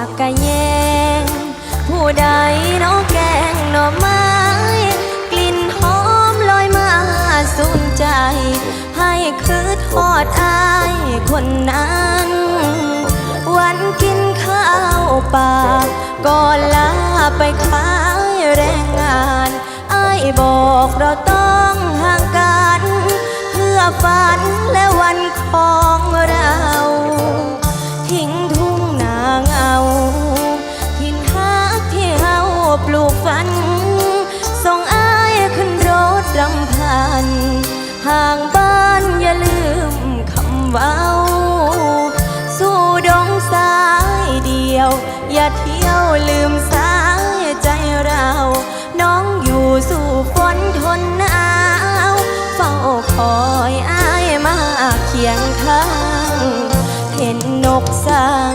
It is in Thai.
ผักกะแยง ผู้ใดน้องแกงหน่อไม้ กลิ่นหอมลอยมาสุนใจ ให้คือทอดอายคนนั้น วันกินข้าวปาก่อนลาไปขายแรงงาน อายบอกเราต้อง อย่าเที่ยวลืมสายใจเรา น้องอยู่สู่ฝนทนหนาวเฝ้าคอยอ้ายมาเคียงข้าง เห็นนกสัง